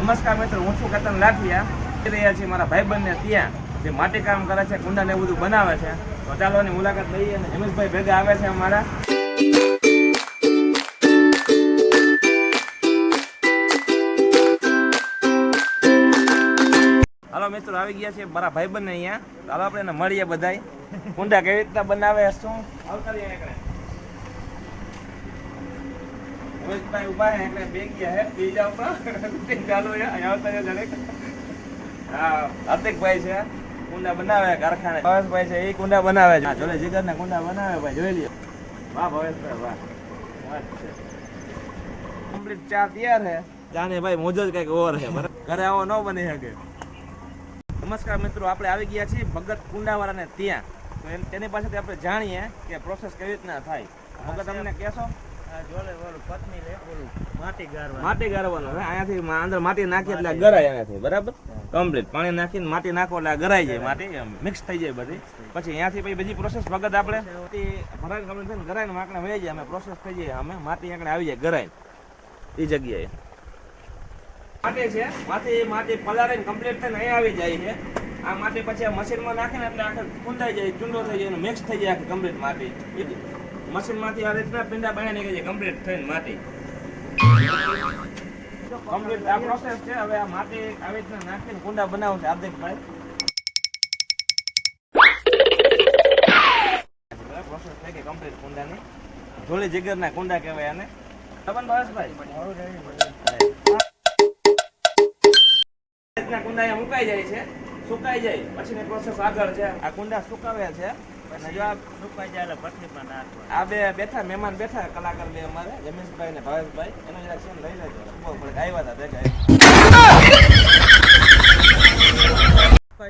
નમસ્કાર મિત્રો, હું છું કેતન લાઠિયા. રહ્યા છીએ મારા ભાઈબંધને ત્યાં, જે માટી કામ કરે છે, કુંડા ને બધું બનાવે છે. તો ચાલો એની મુલાકાત લઈએ અને હિમેશભાઈ ભેગા આવે છે અમારા. હાલો મિત્રો, આવી ગયા છે મારા ભાઈબંધને અહીંયા. ચાલો આપણે એને મળીએ બધાય. કુંડા કેવી રીતના બનાવે, શું? આવતા એટલે બે ગયા હે. બે જાવ તો ચાલુ છે અહીંયા આવતા રહ્યા હા હાર્દિકભાઈ છે. કુંડા બનાવે કારખાને. ભવેશભાઈ છે એ કુંડા બનાવે છે. જોડે જીગર ના કુંડા બનાવે ભાઈ જોઈ લ્યો. વાહ ભવેશભાઈ વાહ. કમ્પ્લીટ ચા તૈયાર હે. જાને ભાઈ મોજ જ કંઈક ઓર ઘરે આવો ન બની શકે. નમસ્કાર મિત્રો આપણે આવી ગયા છીએ ભગત કુંડાવાળાને ત્યાં. તો એની તેની પાસેથી આપણે જાણીએ કે પ્રોસેસ કેવી રીતના થાય. ભગત તમને કહેશો? માટી ગારવાનું. અહીંયાથી અંદર માટી નાખી એટલે ગરાય એનાથી બરાબર? કમ્પ્લીટ પાણી નાખીને માટી નાખો એટલે આ ગરાઈ જાય માટી મિક્સ થઈ જાય બધી. પછી અહીંયાથી પછી બીજી પ્રોસેસ વગત આપણે ભરાઈને કમ્પ્લીટ થઈને ગરાઈને માકણે વહી જાય અમે પ્રોસેસ થઈ જાય અમે માટી આંકડે આવી જાય ગરાઈ એ જગ્યાએ. માટી છે માટી માટી પલાળીને કમ્પ્લીટ થઈને અહીંયા આવી જાય છે. આ માટી પછી આ મશીનમાં નાખીને એટલે આખે કુંદાઈ જાય ચૂંડો થઈ જાય મિક્સ થઈ જાય આખી કમ્પ્લીટ માટી. મશીનમાંથી આ રીતના પિંડા બહાર નીકળી જાય કમ્પ્લીટ થઈને માટી. કમ્પ્લીટ આ પ્રોસેસ છે, હવે આ માટી આવી રીતના નાખીને કુંડા બનાવશે હાર્દિકભાઈ પ્રોસેસ થઈ ગઈ કમ્પ્લીટ કુંડાની. જીગરના કુંડા કહેવાય આને. ખબર ભાવેશભાઈ રીતના કુંડા અહીંયા મુકાઈ જાય છે, સુકાઈ જાય. પછીની પ્રોસેસ આગળ છે. આ કુંડા સુકાવ્યા છે. અને જો આ જાય પત્નીમાં નાખવા આ બે બેઠા મહેમાન બેઠા કલાકાર બે અમારે રમેશભાઈ ને ભાવેશભાઈ. એનો જરાક સીન લઈ લેજો. બહુ પડે. આવ્યા હતા ભેગા.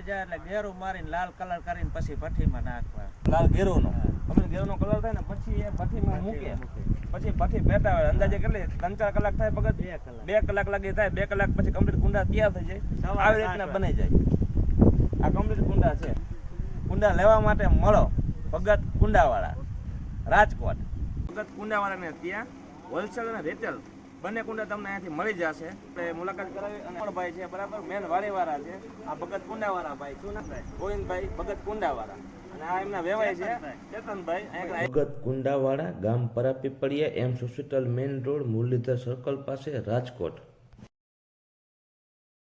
જાય એટલે ઘેરું મારીને લાલ કલર કરીને પછી ભઠ્ઠીમાં નાખવા લાલ ઘેરોનો અમે ઘેરોનો કલર થાય ને પછી એ ભઠ્ઠીમાં મૂકે. પછી ભઠ્ઠી બેઠા હોય. અંદાજે કેટલી? ત્રણ ચાર કલાક થાય ભગત બે કલાક. બે કલાક લાગી થાય. બે કલાક પછી કમ્પ્લીટ કુંડા તૈયાર થઈ જાય. આવી રીતના બની જાય. આ કમ્પ્લીટ કુંડા છે. કુંડા લેવા માટે મળો. ભગત કુંડાવાળા. રાજકોટ. ભગત કુંડાવાળાને ત્યાં હોલસેલ અને રિટેલ બંને કુંડા તમને અહીંયાથી મળી જશે. આપણે મુલાકાત કરાવી અને પણ ભાઈ છે બરાબર? મેન વાળીવાળા છે. આ ભગત કુંડાવાળા ભાઈ. શું નામ ભાઈ? ગોવિંદભાઈ ભગત કુંડાવાળા. અને આ એમના વેવાય છે ચેતનભાઈ ભગત કુંડાવાળા ગામ Parapipaliya AIIMS hospital main road Murlidhar circle પાસે રાજકોટ.